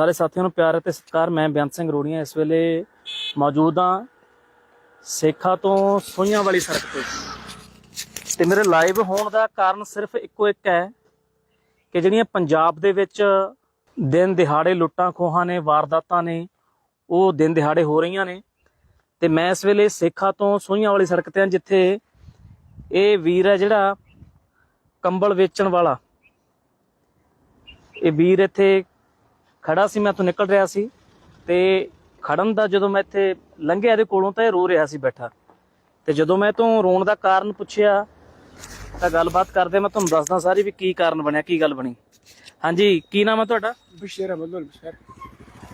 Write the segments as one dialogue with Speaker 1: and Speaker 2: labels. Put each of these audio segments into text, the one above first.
Speaker 1: ਸਾਰੇ ਸਾਥੀਆਂ ਨੂੰ ਪਿਆਰ ਅਤੇ ਸਤਿਕਾਰ, ਮੈਂ ਬੇਅੰਤ ਸਿੰਘ ਰੋੜੀਆਂ ਇਸ ਵੇਲੇ ਮੌਜੂਦ ਹਾਂ ਸੇਖਾ ਤੋਂ ਸੋਈਆਂ ਵਾਲੀ ਸੜਕ ਤੇ। ਤੇ ਮੇਰੇ ਲਾਈਵ ਹੋਣ ਦਾ ਕਾਰਨ ਸਿਰਫ ਇੱਕੋ ਇੱਕ ਹੈ ਕਿ ਜਿਹੜੀਆਂ ਪੰਜਾਬ ਦੇ ਵਿੱਚ ਦਿਨ ਦਿਹਾੜੇ ਲੁੱਟਾਂ ਖੋਹਾਂ ਨੇ, ਵਾਰਦਾਤਾਂ ਨੇ, ਉਹ ਦਿਨ ਦਿਹਾੜੇ ਹੋ ਰਹੀਆਂ ਨੇ। ਤੇ ਮੈਂ ਇਸ ਵੇਲੇ ਸੇਖਾ ਤੋਂ ਸੋਈਆਂ ਵਾਲੀ ਸੜਕ ਤੇ ਹਾਂ, ਜਿੱਥੇ ਇਹ ਵੀਰ ਹੈ ਜਿਹੜਾ ਕੰਬਲ ਵੇਚਣ ਵਾਲਾ। ਇਹ ਵੀਰ ਇੱਥੇ ਖੜਾ ਸੀ ਮੈਂ ਤੋਂ ਨਿਕਲ ਰਿਹਾ ਸੀ ਤੇ ਖੜਨ ਦਾ ਜਦੋਂ ਮੈਂ ਇੱਥੇ ਲੰਘਿਆ ਇਹਦੇ ਕੋਲੋਂ ਤਾਂ ਇਹ ਰੋ ਰਿਹਾ ਸੀ ਬੈਠਾ ਤੇ ਜਦੋਂ ਮੈਂ ਤੋਂ ਰੋਣ ਦਾ ਕਾਰਨ ਪੁੱਛਿਆ ਤਾਂ ਗੱਲਬਾਤ ਕਰਦੇ ਮੈਂ ਤੁਹਾਨੂੰ ਦੱਸਦਾ ਸਾਰੀ ਵੀ ਕੀ ਕਾਰਨ ਬਣਿਆ ਕੀ ਗੱਲ ਬਣੀ ਹਾਂਜੀ ਕੀ ਨਾਮ ਹੈ ਤੁਹਾਡਾ
Speaker 2: बशीर अहमद उल सर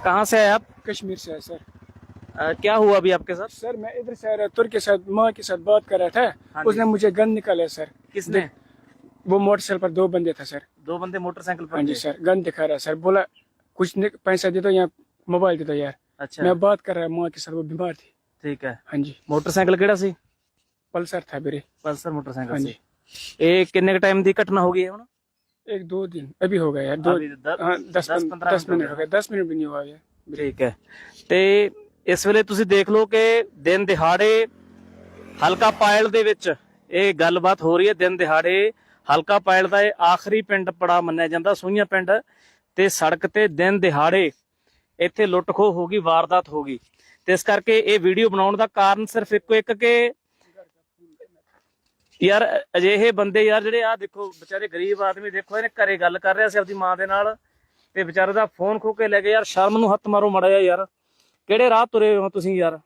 Speaker 1: कहाँ से है आप
Speaker 2: कश्मीर से है सर
Speaker 1: अ, क्या हुआ अभी आपके साथ
Speaker 2: सर मैं इधर से आ रहा तुर्क के साथ माँ के साथ बात कर रहा
Speaker 1: हाँ
Speaker 2: था
Speaker 1: जी।
Speaker 2: उसने मुझे गन निकाला सर
Speaker 1: किसने
Speaker 2: वो मोटरसाइकिल पर दो बंदे था सर
Speaker 1: दो बंदे मोटरसाइकिल पर
Speaker 2: हाँ जी
Speaker 1: थे।
Speaker 2: सर गन दिखा रहा सर बोला कुछ नि- पैसा दे दो या मोबाइल दे दो यार
Speaker 1: अच्छा
Speaker 2: मैं बात कर रहा माँ के साथ वो बीमार थी
Speaker 1: ठीक है
Speaker 2: हाँ जी
Speaker 1: ਮੋਟਰਸਾਈਕਲ ਕਿਹੜਾ ਸੀ
Speaker 2: पल्सर था मेरे
Speaker 1: ਪਲਸਰ
Speaker 2: हाँ
Speaker 1: ਮੋਟਰਸਾਈਕਲ
Speaker 2: जी
Speaker 1: ਸੀ ਇਹ ਕਿੰਨੇ ਕ ਟਾਈਮ ਦੀ ਘਟਨਾ ਹੋ ਗਈ ਹੈ ਹੁਣ
Speaker 2: एक दो दिन अभी हो गया यार दो
Speaker 1: अभी द-
Speaker 2: हाँ दस
Speaker 1: दस
Speaker 2: पन-
Speaker 1: पंद्रह
Speaker 2: दस
Speaker 1: मिनट हो
Speaker 2: मिनट हो गए दस मिनट भी नहीं हुआ यार
Speaker 1: ਠੀਕ ਹੈ ਤੇ ਇਸ ਵੇਲੇ ਤੁਸੀਂ ਦੇਖ ਲਓ ਕਿ ਦਿਨ ਦਿਹਾੜੇ ਹਲਕਾ ਪਾਇਲ ਦੇ ਵਿੱਚ ਇਹ ਗੱਲਬਾਤ ਹੋ ਰਹੀ ਹੈ ਦਿਨ ਦਿਹਾੜੇ ਹਲਕਾ ਪਾਇਲ ਦਾ ਇਹ ਆਖਰੀ ਪਿੰਡ ਪੜਾ ਮੰਨਿਆ ਜਾਂਦਾ ਸੂਈਆਂ ਪਿੰਡ ਤੇ ਸੜਕ ਤੇ ਦਿਨ ਦਿਹਾੜੇ ਇੱਥੇ ਲੁੱਟ ਖੋਹ ਹੋ ਗਈ, ਵਾਰਦਾਤ ਹੋ ਗਈ। ਤੇ ਇਸ ਕਰਕੇ ਇਹ ਵੀਡੀਓ ਬਣਾਉਣ ਦਾ ਕਾਰਨ ਸਿਰਫ ਇੱਕੋ ਇੱਕ ਕਿ ਯਾਰ ਅਜਿਹੇ ਬੰਦੇ ਯਾਰ ਜਿਹੜੇ ਆ ਦੇਖੋ, ਵਿਚਾਰੇ ਗਰੀਬ ਆਦਮੀ ਦੇਖੋ, ਇਹਨੇ ਘਰੇ ਗੱਲ ਕਰ ਰਿਹਾ ਸੀ ਆਪਦੀ ਮਾਂ ਦੇ ਨਾਲ ਤੇ ਵਿਚਾਰੇ ਦਾ ਫੋਨ ਖੋ ਕੇ ਲੈ ਗਏ, ਯਾਰ ਸ਼ਰਮ ਨੂੰ ਹੱਥ ਮਾਰੋ ਮੜਿਆ ਯਾਰ। ਕਿਹੜੇ ਰਾਹ ਤੁਰੇ ਹੋ ਤੁਸੀਂ ਯਾਰ?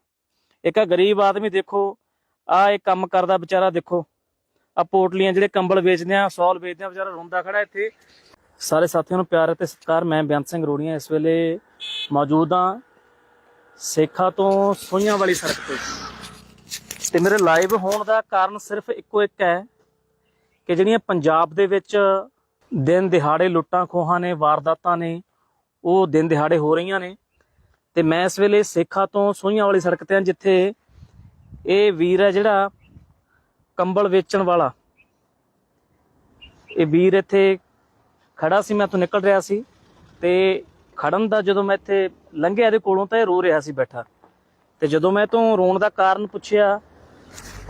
Speaker 1: ਇੱਕ ਆ ਗਰੀਬ ਆਦਮੀ ਦੇਖੋ ਆ ਇਹ ਕੰਮ ਕਰਦਾ ਵਿਚਾਰਾ ਦੇਖੋ। ਆ ਪੋਟਲੀਆਂ ਜਿਹੜੇ ਕੰਬਲ ਵੇਚਦੇ ਆ, ਸੌਲ ਵੇਚਦੇ ਆ, ਵਿਚਾਰਾ ਰੋਂਦਾ ਖੜਾ ਇੱਥੇ। ਸਾਰੇ ਸਾਥੀਆਂ ਨੂੰ ਪਿਆਰ ਅਤੇ ਸਤਿਕਾਰ, ਮੈਂ ਬੇਅੰਤ ਸਿੰਘ ਰੋੜੀਆਂ ਇਸ ਵੇਲੇ ਮੌਜੂਦ ਹਾਂ ਸੇਖਾ ਤੋਂ ਸੋਈਆਂ ਵਾਲੀ ਸੜਕ ਤੇ। ਤੇ ਮੇਰੇ ਲਾਈਵ ਹੋਣ ਦਾ ਕਾਰਨ ਸਿਰਫ ਇੱਕੋ ਇੱਕ ਹੈ ਕਿ ਜਿਹੜੀਆਂ ਪੰਜਾਬ ਦੇ ਵਿੱਚ ਦਿਨ ਦਿਹਾੜੇ ਲੁੱਟਾਂ ਖੋਹਾਂ ਨੇ, ਵਾਰਦਾਤਾਂ ਨੇ, ਉਹ ਦਿਨ ਦਿਹਾੜੇ ਹੋ ਰਹੀਆਂ ਨੇ। ਤੇ ਮੈਂ ਇਸ ਵੇਲੇ ਸੇਖਾ ਤੋਂ ਸੋਈਆਂ ਵਾਲੀ ਸੜਕ ਤੇ ਹਾਂ, ਜਿੱਥੇ ਇਹ ਵੀਰ ਹੈ ਜਿਹੜਾ ਕੰਬਲ ਵੇਚਣ ਵਾਲਾ। ਇਹ ਵੀਰ ਇੱਥੇ ਖੜਾ ਸੀ ਮੈਂ ਤੋਂ ਨਿਕਲ ਰਿਹਾ ਸੀ ਤੇ ਖੜਨ ਦਾ ਜਦੋਂ ਮੈਂ ਇੱਥੇ ਲੰਘਿਆ ਇਹਦੇ ਕੋਲੋਂ ਤਾਂ ਇਹ ਰੋ ਰਿਹਾ ਸੀ ਬੈਠਾ ਤੇ ਜਦੋਂ ਮੈਂ ਤੋਂ ਰੋਣ ਦਾ ਕਾਰਨ ਪੁੱਛਿਆ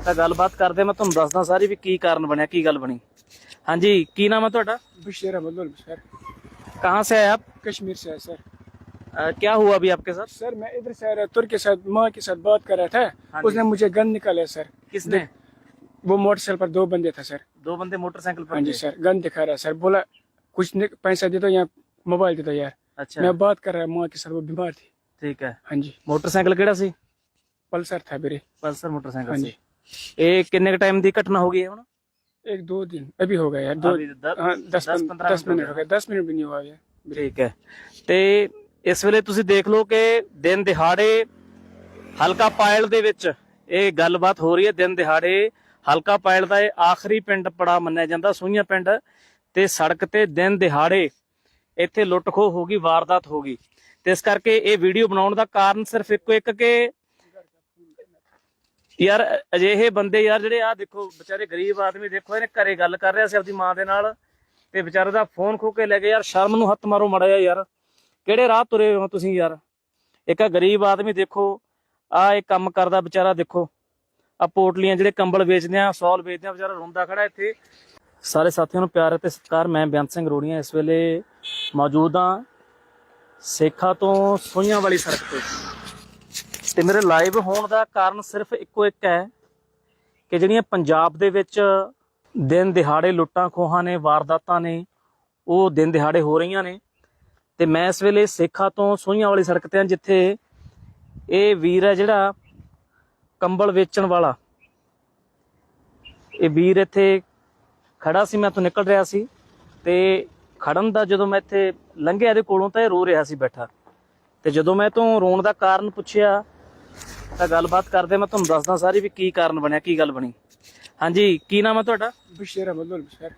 Speaker 1: ਤਾਂ ਗੱਲਬਾਤ ਕਰਦੇ ਮੈਂ ਤੁਹਾਨੂੰ ਦੱਸਦਾ ਸਾਰੀ ਵੀ ਕੀ ਕਾਰਨ ਬਣਿਆ ਕੀ ਗੱਲ ਬਣੀ ਹਾਂਜੀ ਕੀ ਨਾਮ ਹੈ ਤੁਹਾਡਾ
Speaker 2: बशीर अहमद उल सर
Speaker 1: कहाँ से आए आप
Speaker 2: कश्मीर से है सर
Speaker 1: अ, क्या हुआ अभी आपके साथ
Speaker 2: सर मैं इधर से आ रहा तुर्क के साथ माँ के साथ बात कर रहा
Speaker 1: हाँ
Speaker 2: था
Speaker 1: जी।
Speaker 2: उसने मुझे गन निकाला सर
Speaker 1: किसने
Speaker 2: वो मोटरसाइकिल पर दो बंदे था सर
Speaker 1: दो बंदे मोटरसाइकिल
Speaker 2: हाँ
Speaker 1: पर
Speaker 2: जी
Speaker 1: थे
Speaker 2: सर गन दिखा रहा सर बोला कुछ नि- पैसा दे दो या मोबाइल दे दो यार
Speaker 1: अच्छा
Speaker 2: मैं बात कर रहा माँ के साथ वो बीमार थी
Speaker 1: ठीक है
Speaker 2: हाँ जी
Speaker 1: ਮੋਟਰਸਾਈਕਲ ਕਿਹੜਾ ਸੀ
Speaker 2: पल्सर था मेरे
Speaker 1: ਪਲਸਰ ਮੋਟਰਸਾਈਕਲ
Speaker 2: हाँ
Speaker 1: ਸੀ
Speaker 2: जी
Speaker 1: ਇਹ ਕਿੰਨੇ ਕ ਟਾਈਮ ਦੀ ਘਟਨਾ ਹੋ ਗਈ ਹੈ ਹੁਣ
Speaker 2: एक दो दिन अभी हो गया यार दो
Speaker 1: अभी द-
Speaker 2: हाँ दस
Speaker 1: दस
Speaker 2: पन-
Speaker 1: पंद्रह
Speaker 2: दस
Speaker 1: मिनट हो
Speaker 2: मिनट हो गए दस मिनट भी नहीं हुआ यार
Speaker 1: ਠੀਕ ਹੈ ਤੇ ਇਸ ਵੇਲੇ ਤੁਸੀਂ ਦੇਖ ਲਓ ਕਿ ਦਿਨ ਦਿਹਾੜੇ ਹਲਕਾ ਪਾਇਲ ਦੇ ਵਿੱਚ ਇਹ ਗੱਲਬਾਤ ਹੋ ਰਹੀ ਹੈ ਦਿਨ ਦਿਹਾੜੇ ਹਲਕਾ ਪਾਇਲ ਦਾ ਇਹ ਆਖਰੀ ਪਿੰਡ ਪੜਾ ਮੰਨਿਆ ਜਾਂਦਾ ਸੂਈਆਂ ਪਿੰਡ ਤੇ ਸੜਕ ਤੇ ਦਿਨ ਦਿਹਾੜੇ ਇੱਥੇ ਲੁੱਟ ਖੋਹ ਹੋ ਗਈ, ਵਾਰਦਾਤ ਹੋ ਗਈ। ਤੇ ਇਸ ਕਰਕੇ ਇਹ ਵੀਡੀਓ ਬਣਾਉਣ ਦਾ ਕਾਰਨ ਸਿਰਫ ਇੱਕੋ ਇੱਕ ਕਿ ਯਾਰ, ਅਜਿਹੇ ਬੰਦੇ ਯਾਰ ਜਿਹੜੇ ਆ ਦੇਖੋ, ਵਿਚਾਰੇ ਗਰੀਬ ਆਦਮੀ ਦੇਖੋ, ਇਹਨੇ ਘਰੇ ਗੱਲ ਕਰ ਰਿਹਾ ਸੀ ਆਪਦੀ ਮਾਂ ਦੇ ਨਾਲ ਤੇ ਵਿਚਾਰੇ ਦਾ ਫੋਨ ਖੋ ਕੇ ਲੈ ਗਏ, ਯਾਰ ਸ਼ਰਮ ਨੂੰ ਹੱਥ ਮਾਰੋ ਮੜਿਆ ਯਾਰ। ਕਿਹੜੇ ਰਾਹ ਤੁਰੇ ਹੋ ਤੁਸੀਂ ਯਾਰ? ਇੱਕ ਆ ਗਰੀਬ ਆਦਮੀ ਦੇਖੋ ਆ ਇਹ ਕੰਮ ਕਰਦਾ ਵਿਚਾਰਾ ਦੇਖੋ। ਆ ਪੋਟਲੀਆਂ ਜਿਹੜੇ ਕੰਬਲ ਵੇਚਦੇ ਆ, ਸੌਲ ਵੇਚਦੇ ਆ, ਵਿਚਾਰਾ ਰੋਂਦਾ ਖੜਾ ਇੱਥੇ। ਸਾਰੇ ਸਾਥੀਆਂ ਨੂੰ ਪਿਆਰ ਅਤੇ ਸਤਿਕਾਰ, ਮੈਂ ਬੇਅੰਤ ਸਿੰਘ ਰੋੜੀਆਂ ਇਸ ਵੇਲੇ ਮੌਜੂਦ ਹਾਂ ਸੇਖਾ ਤੋਂ ਸੋਈਆਂ ਵਾਲੀ ਸੜਕ ਤੇ। ਤੇ ਮੇਰੇ ਲਾਈਵ ਹੋਣ ਦਾ ਕਾਰਨ ਸਿਰਫ ਇੱਕੋ ਇੱਕ ਹੈ ਕਿ ਜਿਹੜੀਆਂ ਪੰਜਾਬ ਦੇ ਵਿੱਚ ਦਿਨ ਦਿਹਾੜੇ ਲੁੱਟਾਂ ਖੋਹਾਂ ਨੇ, ਵਾਰਦਾਤਾਂ ਨੇ, ਉਹ ਦਿਨ ਦਿਹਾੜੇ ਹੋ ਰਹੀਆਂ ਨੇ। ਤੇ ਮੈਂ ਇਸ ਵੇਲੇ ਸੇਖਾ ਤੋਂ ਸੋਈਆਂ ਵਾਲੀ ਸੜਕ ਤੇ ਹਾਂ, ਜਿੱਥੇ ਇਹ ਵੀਰ ਹੈ ਜਿਹੜਾ ਕੰਬਲ ਵੇਚਣ ਵਾਲਾ। ਇਹ ਵੀਰ ਇੱਥੇ ਖੜਾ ਸੀ ਮੈਂ ਤੋਂ ਨਿਕਲ ਰਿਹਾ ਸੀ ਤੇ ਖੜਨ ਦਾ ਜਦੋਂ ਮੈਂ ਇੱਥੇ ਲੰਘਿਆ ਇਹਦੇ ਕੋਲੋਂ ਤਾਂ ਇਹ ਰੋ ਰਿਹਾ ਸੀ ਬੈਠਾ ਤੇ ਜਦੋਂ ਮੈਂ ਤੋਂ ਰੋਣ ਦਾ ਕਾਰਨ ਪੁੱਛਿਆ ਤਾਂ ਗੱਲਬਾਤ ਕਰਦੇ ਮੈਂ ਤੁਹਾਨੂੰ ਦੱਸਦਾ ਸਾਰੀ ਵੀ ਕੀ ਕਾਰਨ ਬਣਿਆ ਕੀ ਗੱਲ ਬਣੀ ਹਾਂਜੀ ਕੀ ਨਾਮ ਹੈ ਤੁਹਾਡਾ
Speaker 2: बशीर अहमद उल सर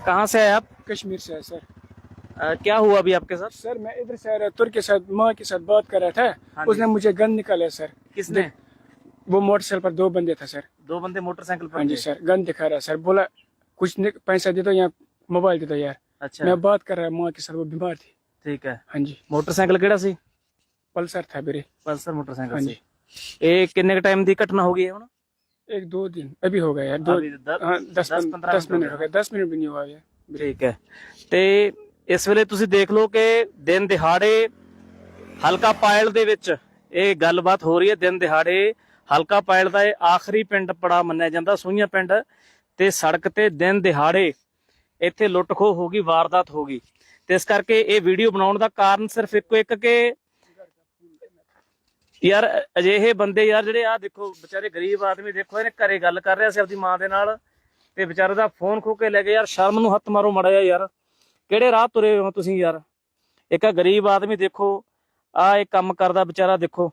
Speaker 1: कहाँ से आए आप
Speaker 2: कश्मीर से है सर
Speaker 1: अ, क्या हुआ अभी आपके साथ
Speaker 2: सर मैं इधर से आ रहा तुर्क के साथ माँ के साथ बात कर रहा
Speaker 1: हाँ
Speaker 2: था
Speaker 1: जी।
Speaker 2: उसने मुझे गन निकाला सर
Speaker 1: किसने
Speaker 2: वो मोटरसाइकिल पर दो बंदे था सर
Speaker 1: दो बंदे मोटरसाइकिल
Speaker 2: हाँ
Speaker 1: पर
Speaker 2: जी
Speaker 1: थे
Speaker 2: सर गन दिखा रहा सर बोला कुछ नि- पैसा दे दो या मोबाइल दे दो यार
Speaker 1: अच्छा
Speaker 2: मैं बात कर रहा माँ के साथ वो बीमार थी
Speaker 1: ਠੀਕ ਹੈ
Speaker 2: हाँ जी
Speaker 1: ਮੋਟਰਸਾਈਕਲ ਕਿਹੜਾ ਸੀ
Speaker 2: पल्सर था मेरे
Speaker 1: ਪਲਸਰ ਮੋਟਰਸਾਈਕਲ
Speaker 2: हाँ
Speaker 1: ਸੀ
Speaker 2: जी
Speaker 1: ਇਹ ਕਿੰਨੇ ਕ ਟਾਈਮ ਦੀ ਘਟਨਾ ਹੋ ਗਈ ਹੈ ਹੁਣ
Speaker 2: एक दो दिन अभी हो गया यार दो
Speaker 1: अभी द-
Speaker 2: हाँ दस
Speaker 1: दस
Speaker 2: पन-
Speaker 1: पंद्रह
Speaker 2: दस
Speaker 1: मिनट हो
Speaker 2: मिनट हो गए दस मिनट भी नहीं हुआ यार
Speaker 1: ਠੀਕ ਹੈ ਤੇ ਇਸ ਵੇਲੇ ਤੁਸੀਂ ਦੇਖ ਲਓ ਕਿ ਦਿਨ ਦਿਹਾੜੇ ਹਲਕਾ ਪਾਇਲ ਦੇ ਵਿੱਚ ਇਹ ਗੱਲਬਾਤ ਹੋ ਰਹੀ ਹੈ ਦਿਨ ਦਿਹਾੜੇ ਹਲਕਾ ਪਾਇਲ ਦਾ ਇਹ ਆਖਰੀ ਪਿੰਡ ਪੜਾ ਮੰਨਿਆ ਜਾਂਦਾ ਸੂਈਆਂ ਪਿੰਡ ਤੇ ਸੜਕ ਤੇ ਦਿਨ ਦਿਹਾੜੇ ਇੱਥੇ ਲੁੱਟ ਖੋਹ ਹੋ ਗਈ, ਵਾਰਦਾਤ ਹੋ ਗਈ। ਤੇ ਇਸ ਕਰਕੇ ਇਹ ਵੀਡੀਓ ਬਣਾਉਣ ਦਾ ਕਾਰਨ ਸਿਰਫ ਇੱਕੋ ਇੱਕ ਕਿ ਯਾਰ, ਅਜਿਹੇ ਬੰਦੇ ਯਾਰ ਜਿਹੜੇ ਆ ਦੇਖੋ, ਵਿਚਾਰੇ ਗਰੀਬ ਆਦਮੀ, ਦੇਖੋ ਇਹਨੇ ਘਰੇ ਗੱਲ ਕਰ ਰਿਹਾ ਸੀ ਆਪਦੀ ਮਾਂ ਦੇ ਨਾਲ ਤੇ ਵਿਚਾਰੇ ਦਾ ਫੋਨ ਖੋ ਕੇ ਲੈ ਗਏ, ਯਾਰ ਸ਼ਰਮ ਨੂੰ ਹੱਥ ਮਾਰੋ ਮੜਾ ਯਾਰ। ਕਿਹੜੇ ਰਾਹ ਤੁਰੇ ਹੋ ਤੁਸੀਂ ਯਾਰ? ਇੱਕ ਆ ਗਰੀਬ ਆਦਮੀ ਦੇਖੋ ਆ ਇਹ ਕੰਮ ਕਰਦਾ ਵਿਚਾਰਾ ਦੇਖੋ।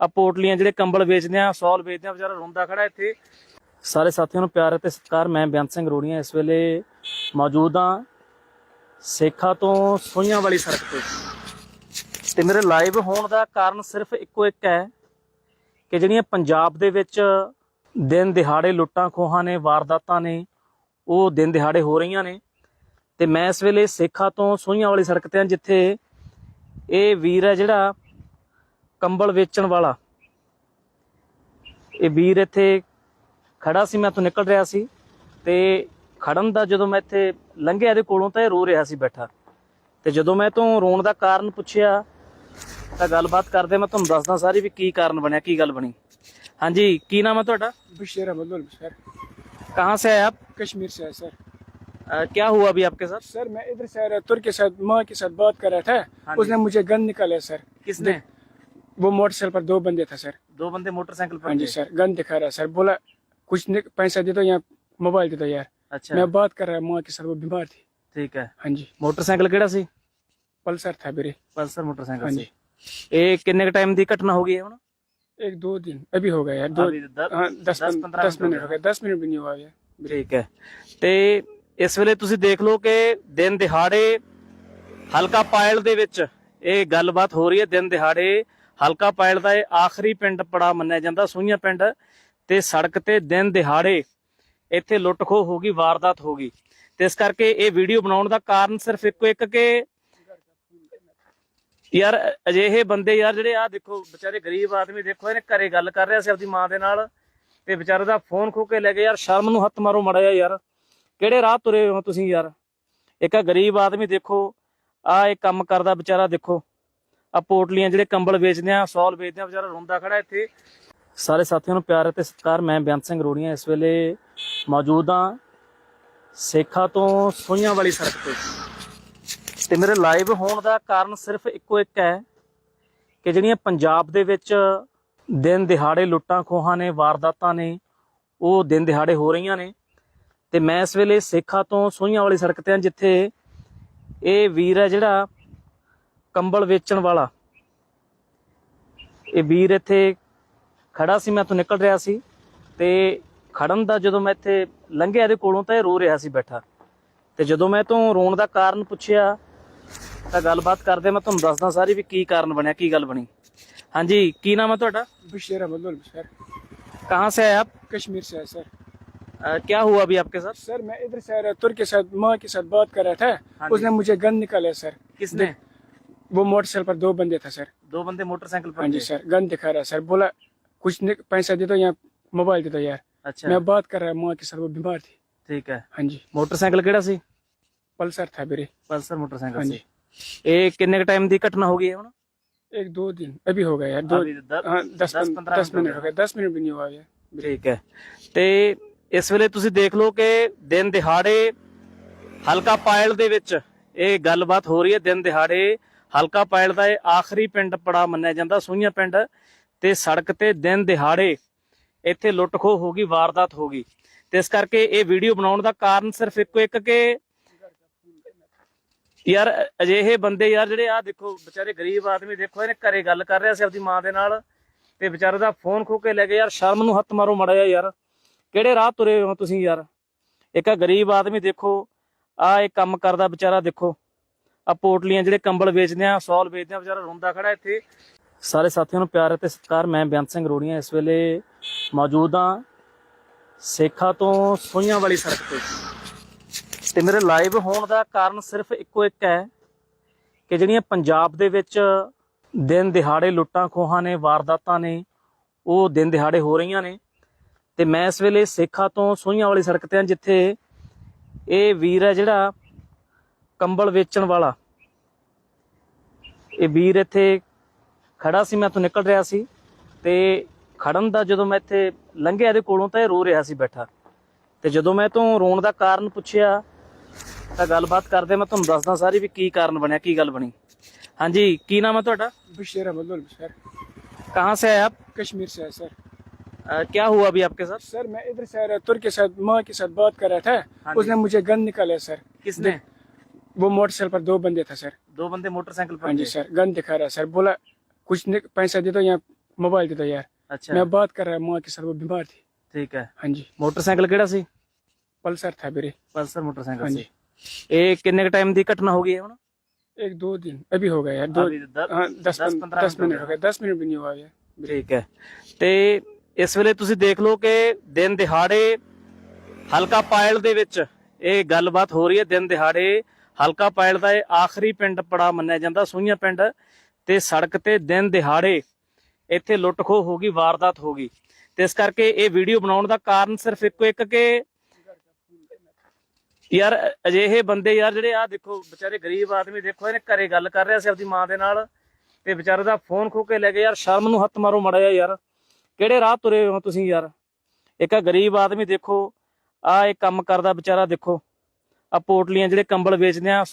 Speaker 1: ਆ ਪੋਟਲੀਆਂ ਜਿਹੜੇ ਕੰਬਲ ਵੇਚਦੇ ਆ, ਸੌਲ ਵੇਚਦੇ ਆ, ਵਿਚਾਰਾ ਰੋਂਦਾ ਖੜਾ ਇੱਥੇ। ਸਾਰੇ ਸਾਥੀਆਂ ਨੂੰ ਪਿਆਰ ਅਤੇ ਸਤਿਕਾਰ, ਮੈਂ ਬੇਅੰਤ ਸਿੰਘ ਰੋੜੀਆਂ ਇਸ ਵੇਲੇ ਮੌਜੂਦ ਹਾਂ ਸੇਖਾ ਤੋਂ ਸੋਈਆਂ ਵਾਲੀ ਸੜਕ ਤੇ। ਤੇ ਮੇਰੇ ਲਾਈਵ ਹੋਣ ਦਾ ਕਾਰਨ ਸਿਰਫ ਇੱਕੋ ਇੱਕ ਹੈ ਕਿ ਜਿਹੜੀਆਂ ਪੰਜਾਬ ਦੇ ਵਿੱਚ ਦਿਨ ਦਿਹਾੜੇ ਲੁੱਟਾਂ ਖੋਹਾਂ ਨੇ, ਵਾਰਦਾਤਾਂ ਨੇ, ਉਹ ਦਿਨ ਦਿਹਾੜੇ ਹੋ ਰਹੀਆਂ ਨੇ। ਤੇ ਮੈਂ ਇਸ ਵੇਲੇ ਸੇਖਾ ਤੋਂ ਸੋਈਆਂ ਵਾਲੀ ਸੜਕ ਤੇ ਹਾਂ, ਜਿੱਥੇ ਇਹ ਵੀਰ ਹੈ ਜਿਹੜਾ ਕੰਬਲ ਵੇਚਣ ਵਾਲਾ। ਇਹ ਵੀਰ ਇੱਥੇ ਖੜਾ ਸੀ ਮੈਂ ਤੋਂ ਨਿਕਲ ਰਿਹਾ ਸੀ ਤੇ ਖੜਨ ਦਾ ਜਦੋਂ ਮੈਂ ਇੱਥੇ ਲੰਘਿਆ ਇਹਦੇ ਕੋਲੋਂ ਤਾਂ ਇਹ ਰੋ ਰਿਹਾ ਸੀ ਬੈਠਾ ਤੇ ਜਦੋਂ ਮੈਂ ਤੋਂ ਰੋਣ ਦਾ ਕਾਰਨ ਪੁੱਛਿਆ ਤਾਂ ਗੱਲਬਾਤ ਕਰਦੇ ਮੈਂ ਤੁਹਾਨੂੰ ਦੱਸਦਾ ਸਾਰੀ ਵੀ ਕੀ ਕਾਰਨ ਬਣਿਆ ਕੀ ਗੱਲ ਬਣੀ ਹਾਂਜੀ ਕੀ ਨਾਮ ਹੈ ਤੁਹਾਡਾ
Speaker 2: बशेरा बदल सर
Speaker 1: कहाँ से आए आप
Speaker 2: कश्मीर से है सर
Speaker 1: अ, क्या हुआ अभी आपके साथ
Speaker 2: सर मैं इधर से आ रहा तुर्क के साथ माँ के साथ बात कर रहा था
Speaker 1: हाँ जी।
Speaker 2: उसने मुझे गन निकाला सर
Speaker 1: किसने
Speaker 2: वो मोटरसाइकिल पर दो बंदे था सर
Speaker 1: दो बंदे मोटरसाइकिल पर
Speaker 2: हाँ जी
Speaker 1: थे।
Speaker 2: सर गन दिखा रहा सर बोला कुछ नि- पैसा दे दो या मोबाइल दे दो यार
Speaker 1: अच्छा
Speaker 2: मैं बात कर रहा माँ के साथ वो बीमार थी
Speaker 1: ठीक है
Speaker 2: हाँ जी
Speaker 1: ਮੋਟਰਸਾਈਕਲ ਕਿਹੜਾ ਸੀ
Speaker 2: पल्सर था मेरे
Speaker 1: ਪਲਸਰ
Speaker 2: हाँ
Speaker 1: ਮੋਟਰਸਾਈਕਲ
Speaker 2: जी
Speaker 1: ਸੀ ਇਹ ਕਿੰਨੇ ਕ ਟਾਈਮ ਦੀ ਘਟਨਾ ਹੋ ਗਈ ਹੈ ਹੁਣ
Speaker 2: एक दो दिन अभी हो गया यार दो
Speaker 1: अभी द-
Speaker 2: हाँ दस
Speaker 1: दस
Speaker 2: पन-
Speaker 1: पंद्रह
Speaker 2: दस
Speaker 1: मिनट
Speaker 2: मिनट हो गए दस मिनट भी नहीं हुआ यार
Speaker 1: ਠੀਕ ਹੈ ਤੇ ਇਸ ਵੇਲੇ ਤੁਸੀਂ ਦੇਖ ਲਓ ਕਿ ਦਿਨ ਦਿਹਾੜੇ ਹਲਕਾ ਪਾਇਲ ਦੇ ਵਿੱਚ ਇਹ ਗੱਲਬਾਤ ਹੋ ਰਹੀ ਹੈ ਦਿਨ ਦਿਹਾੜੇ ਹਲਕਾ ਪਾਇਲ ਦਾ ਇਹ ਆਖਰੀ ਪਿੰਡ ਪੜਾ ਮੰਨਿਆ ਜਾਂਦਾ ਸੂਈਆਂ ਪਿੰਡ ਤੇ ਸੜਕ ਤੇ ਦਿਨ ਦਿਹਾੜੇ ਇੱਥੇ ਲੁੱਟ ਖੋਹ ਹੋ ਗਈ, ਵਾਰਦਾਤ ਹੋ ਗਈ। ਤੇ ਇਸ ਕਰਕੇ ਇਹ ਵੀਡੀਓ ਬਣਾਉਣ ਦਾ ਕਾਰਨ ਸਿਰਫ ਇੱਕੋ ਇੱਕ ਕਿ ਯਾਰ ਅਜਿਹੇ ਬੰਦੇ ਯਾਰ ਜਿਹੜੇ ਆ ਦੇਖੋ, ਵਿਚਾਰੇ ਗਰੀਬ ਆਦਮੀ ਦੇਖੋ, ਇਹਨੇ ਘਰੇ ਗੱਲ ਕਰ ਰਿਹਾ ਸੀ ਆਪਦੀ ਮਾਂ ਦੇ ਨਾਲ ਤੇ ਵਿਚਾਰੇ ਦਾ ਫੋਨ ਖੋ ਕੇ ਲੈ ਗਏ, ਯਾਰ ਸ਼ਰਮ ਨੂੰ ਹੱਥ ਮਾਰੋ ਮੜਾ ਯਾਰ। ਕਿਹੜੇ ਰਾਹ ਤੁਰੇ ਹੋ ਤੁਸੀਂ ਯਾਰ? ਇੱਕ ਆ ਗਰੀਬ ਆਦਮੀ ਦੇਖੋ ਆ ਇਹ ਕੰਮ ਕਰਦਾ ਵਿਚਾਰਾ ਦੇਖੋ। ਆ ਪੋਟਲੀਆਂ ਜਿਹੜੇ ਕੰਬਲ ਵੇਚਦੇ ਆ, ਸੌਲ ਵੇਚਦੇ ਆ, ਵਿਚਾਰਾ ਰੋਂਦਾ ਖੜਾ ਇੱਥੇ। ਸਾਰੇ ਸਾਥੀਆਂ ਨੂੰ ਪਿਆਰ ਅਤੇ ਸਤਿਕਾਰ, ਮੈਂ ਬੇਅੰਤ ਸਿੰਘ ਰੋੜੀਆਂ ਇਸ ਵੇਲੇ ਮੌਜੂਦ ਹਾਂ ਸੇਖਾ ਤੋਂ ਸੋਈਆਂ ਵਾਲੀ ਸੜਕ ਤੇ। ਤੇ ਮੇਰੇ ਲਾਈਵ ਹੋਣ ਦਾ ਕਾਰਨ ਸਿਰਫ ਇੱਕੋ ਇੱਕ ਹੈ ਕਿ ਜਿਹੜੀਆਂ ਪੰਜਾਬ ਦੇ ਵਿੱਚ ਦਿਨ ਦਿਹਾੜੇ ਲੁੱਟਾਂ ਖੋਹਾਂ ਨੇ, ਵਾਰਦਾਤਾਂ ਨੇ, ਉਹ ਦਿਨ ਦਿਹਾੜੇ ਹੋ ਰਹੀਆਂ ਨੇ। ਤੇ ਮੈਂ ਇਸ ਵੇਲੇ ਸੇਖਾ ਤੋਂ ਸੋਈਆਂ ਵਾਲੀ ਸੜਕ ਤੇ ਹਾਂ, ਜਿੱਥੇ ਇਹ ਵੀਰ ਹੈ ਜਿਹੜਾ ਕੰਬਲ ਵੇਚਣ ਵਾਲਾ। ਇਹ ਵੀਰ ਇੱਥੇ ਖੜਾ ਸੀ ਮੈਂ ਤੋਂ ਨਿਕਲ ਰਿਹਾ ਸੀ ਤੇ ਖੜਨ ਦਾ ਜਦੋਂ ਮੈਂ ਇੱਥੇ ਲੰਘਿਆ ਇਹਦੇ ਕੋਲੋਂ ਤਾਂ ਇਹ ਰੋ ਰਿਹਾ ਸੀ ਬੈਠਾ ਤੇ ਜਦੋਂ ਮੈਂ ਤੋਂ ਰੋਣ ਦਾ ਕਾਰਨ ਪੁੱਛਿਆ ਤਾਂ ਗੱਲਬਾਤ ਕਰਦੇ ਮੈਂ ਤੁਹਾਨੂੰ ਦੱਸਦਾ ਸਾਰੀ ਵੀ ਕੀ ਕਾਰਨ ਬਣਿਆ ਕੀ ਗੱਲ ਬਣੀ ਹਾਂਜੀ ਕੀ ਨਾਮ ਹੈ ਤੁਹਾਡਾ
Speaker 2: बशेरा बदल सर
Speaker 1: कहाँ से आए आप
Speaker 2: कश्मीर से है सर
Speaker 1: अ, क्या हुआ अभी आपके साथ
Speaker 2: सर मैं इधर से आ रहा तुर्क के साथ माँ के साथ बात कर रहा
Speaker 1: हाँ
Speaker 2: था
Speaker 1: जी।
Speaker 2: उसने मुझे गन निकाला सर
Speaker 1: किसने
Speaker 2: वो मोटरसाइकिल पर दो बंदे था सर
Speaker 1: दो बंदे मोटरसाइकिल
Speaker 2: हाँ
Speaker 1: पर
Speaker 2: जी
Speaker 1: थे
Speaker 2: सर गन दिखा रहा सर बोला कुछ नि- पैसा दे दो या मोबाइल दे दो यार
Speaker 1: अच्छा
Speaker 2: मैं बात कर रहा माँ के साथ वो बीमार थी
Speaker 1: ठीक है
Speaker 2: हाँ जी
Speaker 1: मोटरसाइकिल ਕਿਹੜਾ ਸੀ
Speaker 2: पल्सर था मेरे
Speaker 1: ਪਲਸਰ
Speaker 2: हाँ
Speaker 1: ਮੋਟਰਸਾਈਕਲ
Speaker 2: जी
Speaker 1: ਸੀ ਇਹ ਕਿੰਨੇ ਕ ਟਾਈਮ ਦੀ ਘਟਨਾ ਹੋ ਗਈ ਹੈ ਹੁਣ
Speaker 2: एक दो दिन अभी हो गया यार दो
Speaker 1: अभी द-
Speaker 2: हाँ दस
Speaker 1: दस
Speaker 2: पन-
Speaker 1: पंद्रह
Speaker 2: दस
Speaker 1: मिनट
Speaker 2: मिनट
Speaker 1: हो
Speaker 2: हो गए दस मिनट भी नहीं हुआ यार
Speaker 1: ਠੀਕ ਹੈ ਤੇ ਇਸ ਵੇਲੇ ਤੁਸੀਂ ਦੇਖ ਲਓ ਕਿ ਦਿਨ ਦਿਹਾੜੇ ਹਲਕਾ ਪਾਇਲ ਦੇ ਵਿੱਚ ਇਹ ਗੱਲਬਾਤ ਹੋ ਰਹੀ ਹੈ ਦਿਨ ਦਿਹਾੜੇ ਹਲਕਾ ਪਾਇਲ ਦਾ ਇਹ ਆਖਰੀ ਪਿੰਡ ਪੜਾ ਮੰਨਿਆ ਜਾਂਦਾ ਸੂਈਆਂ ਪਿੰਡ ਤੇ ਸੜਕ ਤੇ ਦਿਨ ਦਿਹਾੜੇ ਇੱਥੇ ਲੁੱਟ ਖੋਹ ਹੋ ਗਈ, ਵਾਰਦਾਤ ਹੋ ਗਈ। ਤੇ ਇਸ ਕਰਕੇ ਇਹ ਵੀਡੀਓ ਬਣਾਉਣ ਦਾ ਕਾਰਨ ਸਿਰਫ ਇੱਕੋ ਇੱਕ ਕਿ ਯਾਰ, ਅਜਿਹੇ ਬੰਦੇ ਯਾਰ ਜਿਹੜੇ ਆ ਦੇਖੋ, ਵਿਚਾਰੇ ਗਰੀਬ ਆਦਮੀ ਦੇਖੋ, ਇਹਨੇ ਘਰੇ ਗੱਲ ਕਰ ਰਿਹਾ ਸੀ ਆਪਦੀ ਮਾਂ ਦੇ ਨਾਲ ਤੇ ਵਿਚਾਰੇ ਦਾ ਫੋਨ ਖੋ ਕੇ ਲੈ ਗਏ, ਯਾਰ ਸ਼ਰਮ ਨੂੰ ਹੱਥ ਮਾਰੋ ਮੜਾ ਯਾਰ। ਕਿਹੜੇ ਰਾਹ ਤੁਰੇ ਹੋ ਤੁਸੀਂ ਯਾਰ? ਇੱਕ ਆ ਗਰੀਬ ਆਦਮੀ ਦੇਖੋ ਆ ਇਹ ਕੰਮ ਕਰਦਾ ਵਿਚਾਰਾ ਦੇਖੋ। ਆ ਪੋਟਲੀਆਂ ਜਿਹੜੇ ਕੰਬਲ ਵੇਚਦੇ ਆ, ਸੌਲ ਵੇਚਦੇ ਆ, ਵਿਚਾਰਾ ਰੋਂਦਾ ਖੜਾ ਇੱਥੇ। ਸਾਰੇ ਸਾਥੀਆਂ ਨੂੰ ਪਿਆਰ ਅਤੇ ਸਤਿਕਾਰ, ਮੈਂ ਬੇਅੰਤ ਸਿੰਘ ਰੋੜੀਆਂ ਇਸ ਵੇਲੇ ਮੌਜੂਦ ਹਾਂ ਸੇਖਾ ਤੋਂ ਸੋਈਆਂ ਵਾਲੀ ਸੜਕ ਤੇ। ਤੇ ਮੇਰੇ ਲਾਈਵ ਹੋਣ ਦਾ ਕਾਰਨ ਸਿਰਫ ਇੱਕੋ ਇੱਕ ਹੈ ਕਿ ਜਿਹੜੀਆਂ ਪੰਜਾਬ ਦੇ ਵਿੱਚ ਦਿਨ ਦਿਹਾੜੇ ਲੁੱਟਾਂ ਖੋਹਾਂ ਨੇ, ਵਾਰਦਾਤਾਂ ਨੇ, ਉਹ ਦਿਨ ਦਿਹਾੜੇ ਹੋ ਰਹੀਆਂ ਨੇ। ਤੇ ਮੈਂ ਇਸ ਵੇਲੇ ਸੇਖਾ ਤੋਂ ਸੋਹੀਆਂ ਵਾਲੀ ਸੜਕ ਤੇ ਹਾਂ, ਜਿੱਥੇ ਇਹ ਵੀਰ ਹੈ ਜਿਹੜਾ ਕੰਬਲ ਵੇਚਣ ਵਾਲਾ। ਇਹ ਵੀਰ ਇੱਥੇ ਖੜਾ ਸੀ ਮੈਂ ਤੋਂ ਨਿਕਲ ਰਿਹਾ ਸੀ ਤੇ ਖੜਨ ਦਾ ਜਦੋਂ ਮੈਂ ਇੱਥੇ ਲੰਘਿਆ ਇਹਦੇ ਕੋਲੋਂ ਤਾਂ ਇਹ ਰੋ ਰਿਹਾ ਸੀ ਬੈਠਾ ਤੇ ਜਦੋਂ ਮੈਂ ਤੋਂ ਰੋਣ ਦਾ ਕਾਰਨ ਪੁੱਛਿਆ ਤਾਂ ਗੱਲਬਾਤ ਕਰਦੇ ਮੈਂ ਤੁਹਾਨੂੰ ਦੱਸਦਾ ਸਾਰੀ ਵੀ ਕੀ ਕਾਰਨ ਬਣਿਆ ਕੀ ਗੱਲ ਬਣੀ ਹਾਂਜੀ ਕੀ ਨਾਮ ਹੈ ਤੁਹਾਡਾ
Speaker 2: बशीर अहमद उल सर
Speaker 1: कहाँ से आए आप
Speaker 2: कश्मीर से है सर
Speaker 1: अ, क्या हुआ अभी आपके साथ
Speaker 2: सर मैं इधर से आ रहा तुर्क के साथ माँ के साथ बात कर रहा था
Speaker 1: हाँ जी।
Speaker 2: उसने मुझे गन निकाला सर
Speaker 1: किसने
Speaker 2: वो मोटरसाइकिल पर दो बंदे था सर
Speaker 1: दो बंदे मोटरसाइकिल पर
Speaker 2: हाँ जी
Speaker 1: थे।
Speaker 2: सर गन दिखा रहा है सर बोला कुछ नि- पैसा दे दो या मोबाइल दे दो यार
Speaker 1: अच्छा
Speaker 2: मैं बात कर रहा माँ के साथ वो बीमार थी
Speaker 1: ठीक है
Speaker 2: हाँ जी
Speaker 1: ਮੋਟਰਸਾਈਕਲ ਕਿਹੜਾ ਸੀ
Speaker 2: पल्सर था मेरे
Speaker 1: ਪਲਸਰ ਮੋਟਰਸਾਈਕਲ
Speaker 2: हाँ
Speaker 1: ਸੀ
Speaker 2: जी
Speaker 1: ਇਹ ਕਿੰਨੇ ਕ ਟਾਈਮ ਦੀ ਘਟਨਾ ਹੋ ਗਈ ਹੈ ਹੁਣ
Speaker 2: एक दो दिन अभी हो गया यार दो
Speaker 1: अभी द-
Speaker 2: हाँ दस
Speaker 1: दस
Speaker 2: पन-
Speaker 1: पंद्रह
Speaker 2: दस
Speaker 1: मिनट हो
Speaker 2: मिनट हो गए दस मिनट भी नहीं हुआ यार
Speaker 1: ਠੀਕ ਹੈ ਤੇ ਇਸ ਵੇਲੇ ਤੁਸੀਂ ਦੇਖ ਲਓ ਕਿ ਦਿਨ ਦਿਹਾੜੇ ਹਲਕਾ ਪਾਇਲ ਦੇ ਵਿੱਚ ਇਹ ਗੱਲਬਾਤ ਹੋ ਰਹੀ ਹੈ ਦਿਨ ਦਿਹਾੜੇ ਹਲਕਾ ਪਾਇਲ ਦਾ ਇਹ ਆਖਰੀ ਪਿੰਡ ਪੜਾ ਮੰਨਿਆ ਜਾਂਦਾ ਸੂਈਆਂ ਪਿੰਡ ਤੇ ਸੜਕ ਤੇ ਦਿਨ ਦਿਹਾੜੇ ਇੱਥੇ ਲੁੱਟ ਹੋ ਗਈ, ਵਾਰਦਾਤ ਹੋ ਗਈ। ਤੇ ਇਸ ਕਰਕੇ ਇਹ ਵੀਡੀਓ ਬਣਾਉਣ ਦਾ ਕਾਰਨ ਸਿਰਫ ਇੱਕੋ ਇੱਕ ਕਿ ਯਾਰ ਅਜਿਹੇ ਬੰਦੇ ਯਾਰ ਜਿਹੜੇ ਆ ਦੇਖੋ, ਵਿਚਾਰੇ ਗਰੀਬ ਆਦਮੀ ਦੇਖੋ, ਇਹਨੇ ਘਰੇ ਗੱਲ ਕਰ ਰਿਹਾ ਸੀ ਆਪਦੀ ਮਾਂ ਦੇ ਨਾਲ ਤੇ ਵਿਚਾਰੇ ਦਾ ਫੋਨ ਖੋ ਕੇ ਲੈ ਗਏ, ਯਾਰ ਸ਼ਰਮ ਨੂੰ ਹੱਥ ਮਾਰੋ ਮੜਾ ਯਾਰ। ਕਿਹੜੇ ਰਾਹ ਤੁਰੇ ਹੋ ਤੁਸੀਂ ਯਾਰ? ਇੱਕ ਆ ਗਰੀਬ ਆਦਮੀ ਦੇਖੋ ਆ ਇਹ ਕੰਮ ਕਰਦਾ ਵਿਚਾਰਾ ਦੇਖੋ ਆ ਪੋਟਲੀਆਂ ਜਿਹੜੇ ਕੰਬਲ ਵੇਚਦੇ ਆ